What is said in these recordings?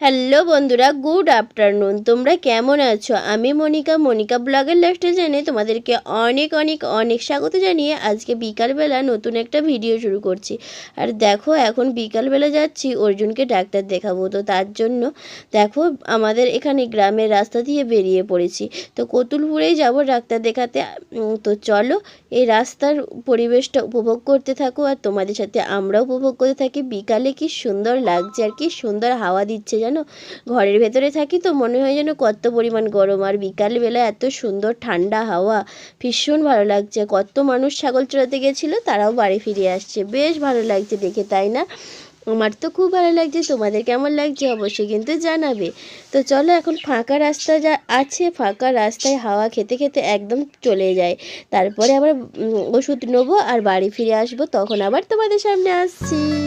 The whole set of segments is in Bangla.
হ্যালো বন্ধুরা, গুড আফটারনুন। তোমরা কেমন আছো? আমি মনিকা মনিকা ব্লগের লাস্টে জেনে তোমাদেরকে অনেক অনেক অনেক স্বাগত জানিয়ে আজকে বিকালবেলা নতুন একটা ভিডিও শুরু করছি। আর দেখো, এখন বিকালবেলা যাচ্ছি, অর্জুনকে ডাক্তার দেখাবো। তো তার জন্য দেখো, আমাদের এখানে গ্রামের রাস্তা দিয়ে বেরিয়ে পড়েছি। তো কতুলপুরেই যাব ডাক্তার দেখাতে। তো চলো, এই রাস্তার পরিবেশটা উপভোগ করতে থাকো। আর তোমাদের সাথে আমরাও উপভোগ করতে থাকি। বিকালে কি সুন্দর লাগছে আর কি সুন্দর হাওয়া দিচ্ছে জানো ঘরের ভেতরে থাকি তো মনে হয় যেন কত পরিমাণ গরম। আর বিকালবেলা এত সুন্দর ঠান্ডা হাওয়া, ভীষণ ভালো লাগছে। কত মানুষ ছাগল চড়াতে গেছিল, তারাও বাড়ি ফিরে আসছে। বেশ ভালো লাগছে দেখে, তাই না? আমার তো খুব ভালো লাগছে, তোমাদের কেমন লাগছে অবশ্যই কিন্তু জানাবে। তো চলো এখন ফাঁকা রাস্তা যা আছে, ফাঁকা রাস্তায় হাওয়া খেতে খেতে একদম চলে যায়। তারপরে আবার ওষুধ নেব আর বাড়ি ফিরে আসব, তখন আবার তোমাদের সামনে আসছি।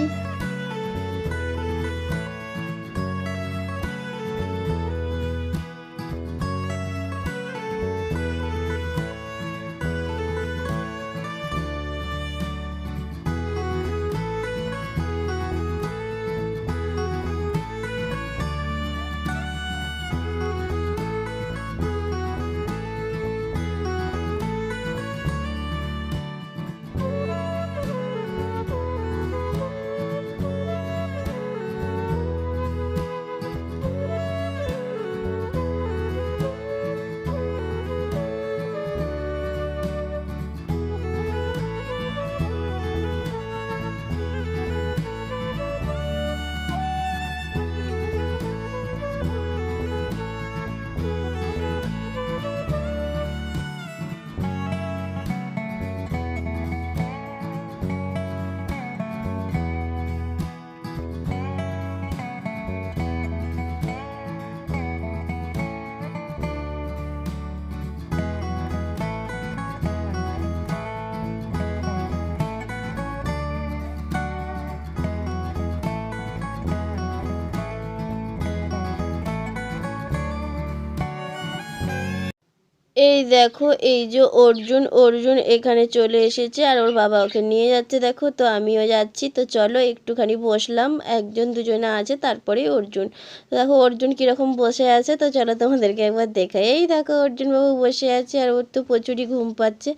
এই দেখো, এই যে অর্জুন অর্জুন এখানে চলে এসেছে আর ওর বাবা ওকে নিয়ে যাচ্ছে। দেখো, তো আমিও যাচ্ছি। তো চলো, একটুখানি বসলাম। একজন দুজনে আছে, তারপরে অর্জুন। তো দেখো, অর্জুন কীরকম বসে আছে? তো চলো, তোমাদেরকে একবার দেখাই। এই দেখো অর্জুন বাবু বসে আছে আর ওর তো প্রচুরই ঘুম পাচ্ছে।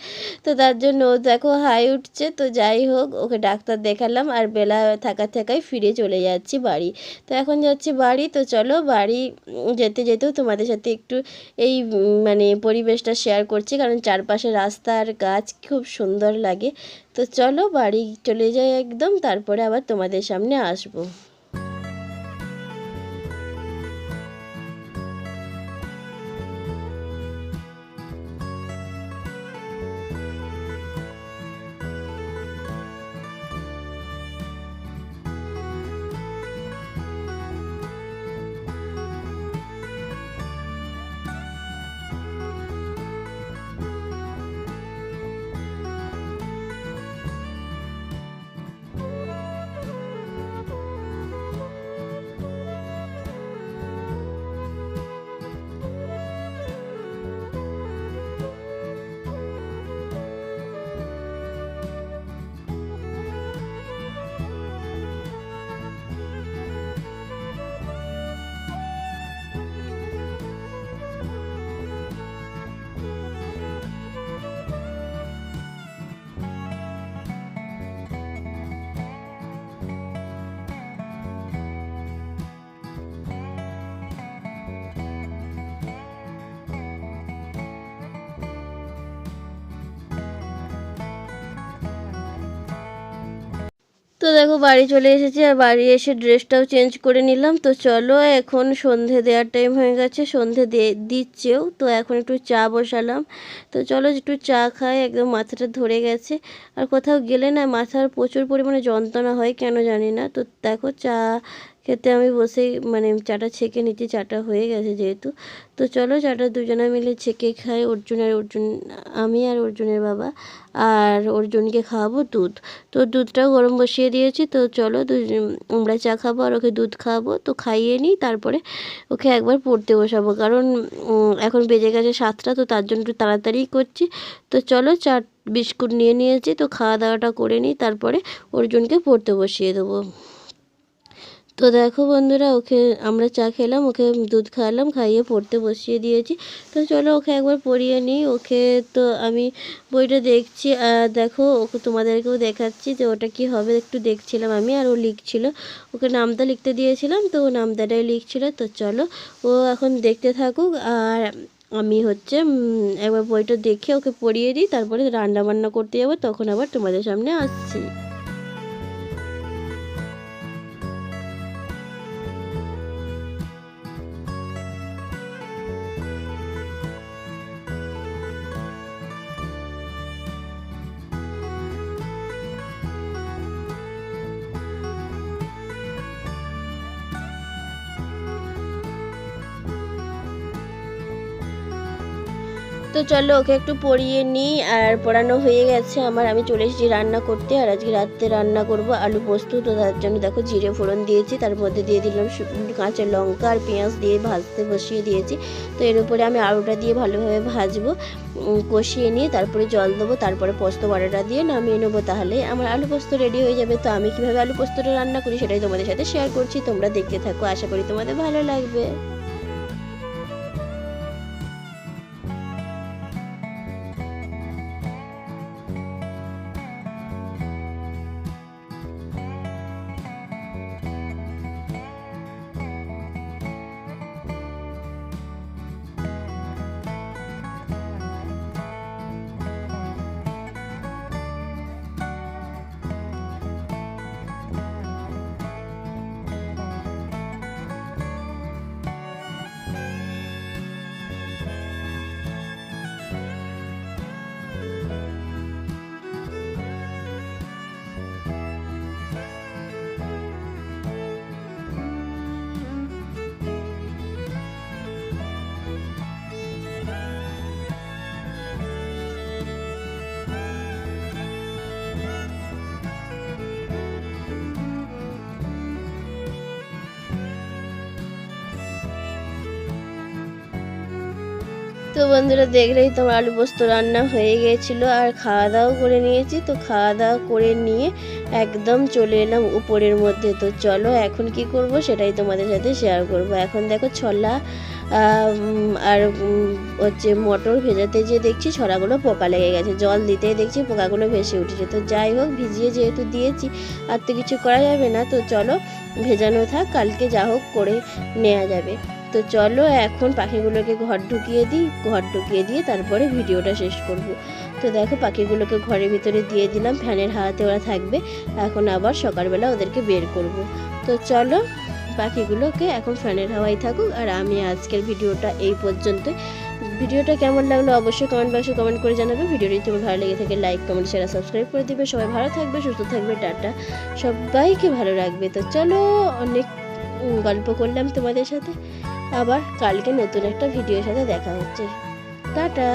তো তার জন্য ও দেখো, হাই উঠছে। তো যাই হোক, ওকে ডাক্তার দেখালাম আর বেলা থাকা থাকায় ফিরে চলে যাচ্ছি বাড়ি। তো এখন যাচ্ছি বাড়ি। তো চলো, বাড়ি যেতে যেতেও তোমাদের সাথে একটু এই মানে মানে পরিবেশটা শেয়ার করছি, কারণ চারপাশে রাস্তা আর গাছ খুব সুন্দর লাগে। তো চলো বাড়ি চলে যাই একদম, তারপরে আবার তোমাদের সামনে আসব। তো দেখো, বাড়ি চলে এসেছি আর বাড়ি এসে ড্রেসটাও চেঞ্জ করে নিলাম। তো চলো, এখন সন্ধে দেওয়ার টাইম হয়ে গেছে, সন্ধে দিচ্ছেও। তো এখন একটু চা বসালাম। তো চলো, একটু চা খাই, একদম মাথাটা ধরে গেছে। আর কোথাও গেলে না মাথার প্রচুর পরিমাণে যন্ত্রণা হয়, কেন জানি না। তো দেখো, চা খেতে আমি বসেই মানে চাটা ছেঁকে নিচ্ছি, চাটা হয়ে গেছে যেহেতু। তো চলো চাটা দুজনে মিলে ছেঁকে খাই, অর্জুন আর অর্জুন, আমি আর অর্জুনের বাবা আর অর্জুনকে খাওয়াবো দুধ। তো দুধটাও গরম বসিয়ে দিয়েছি, তো চলো দুজন, আমরা চা খাব আর ওকে দুধ খাওয়াবো, তো খাইয়ে নিই, তারপরে ওকে একবার পড়তে বসাবো। কারণ এখন বেজে গেছে সাতটা, তো তার জন্য একটু তাড়াতাড়িই করছি। তো চলো চা, বিস্কুট নিয়ে নিয়েছি, তো খাওয়া দাওয়াটা করে নিই, তারপরে অর্জুনকে পড়তে বসিয়ে দেবো। তো দেখো বন্ধুরা, ওকে আমরা চা খেলাম, ওকে দুধ খাওয়ালাম, খাইয়ে পড়তে বসিয়ে দিয়েছি। তো চলো ওকে একবার পড়িয়ে নিই। ওকে তো আমি বইটা দেখছি, আর দেখো ওকে তোমাদেরকেও দেখাচ্ছি যে ওটা কি হবে। একটু দেখছিলাম আমি, আর ও লিখছিল। ওকে নামটা লিখতে দিয়েছিলাম, তো ও নামটাটাই লিখছিল। তো চলো ও এখন দেখতে থাকুক, আর আমি হচ্ছে একবার বইটা দেখে ওকে পড়িয়ে দিই, তারপরে রান্না বান্না করতে যাব, তখন আবার তোমাদের সামনে আসছি। তো চলো, ওকে একটু পরিয়ে নিই। আর পড়ানো হয়ে গেছে আমার। আমি চলে এসেছি রান্না করতে। আর আজকে রাত্রে রান্না করব আলু পোস্ত। তো তার জন্য দেখো জিরে ফোড়ন দিয়েছি। তার মধ্যে দিয়ে দিলাম কাঁচা লঙ্কা আর পেঁয়াজ দিয়ে ভাজতে বসিয়ে দিয়েছি। তো এর উপরে আমি আলুটা দিয়ে ভালোভাবে ভাজবো কষিয়ে নিয়ে তারপরে জল দেবো। তারপরে পোস্ত বাটাটা দিয়ে নামিয়ে নেব তাহলে। আমার আলু পোস্ত রেডি হয়ে যাবে। তো আমি কীভাবে আলু পোস্তটা রান্না করি সেটাই তোমাদের সাথে শেয়ার করছি। তোমরা দেখতে থাকো। আশা করি তোমাদের ভালো লাগবে। তো বন্ধুরা দেখলেই তোমার আলু পোস্ত রান্না হয়ে গিয়েছিল আর খাওয়া দাওয়া করে নিয়েছি। তো খাওয়া দাওয়া করে নিয়ে একদম চলে এলাম উপরের মধ্যে। তো চলো এখন কি করব সেটাই তোমাদের সাথে শেয়ার করব। এখন দেখো ছলা আর হচ্ছে মটর ভেজাতে যে দেখছি ছড়াগুলো পোকা লেগে গেছে। জল দিতেই দেখছি পোকাগুলো ভেসে উঠেছে। তো যাই হোক, ভিজিয়ে যেহেতু দিয়েছি, আর তো কিছু করা যাবে না। তো চলো ভেজানো থাক, কালকে যা হোক করে নেওয়া যাবে। তো চলো এখন পাখিগুলোকে ঘর ঢুকিয়ে দিই, ঘর ঢুকিয়ে দিয়ে তারপরে ভিডিওটা শেষ করব। তো দেখো পাখিগুলোকে ঘরের ভিতরে দিয়ে দিলাম, ফ্যানের হাওয়াতে ওরা থাকবে, এখন আবার সকালবেলা ওদেরকে বের করব। তো চলো পাখিগুলোকে এখন ফ্যানের হাওয়ায় থাকুক, আর আমি আজকের ভিডিওটা এই পর্যন্ত ভিডিওটা কেমন লাগল অবশ্যই কমেন্ট বক্সে কমেন্ট করে জানাবে। ভিডিওটি তোমার ভালো লেগে থাকে লাইক কমেন্ট শেয়ার সাবস্ক্রাইব করে দিবে। সবাই ভালো থাকবে, সুস্থ থাকবে, টাটা। সবাইকে ভালো রাখবে। তো চলো অনেক গল্প করলাম তোমাদের সাথে। আবার কালকে নতুন একটা ভিডিওর সাথে দেখা হচ্ছে। টাটা!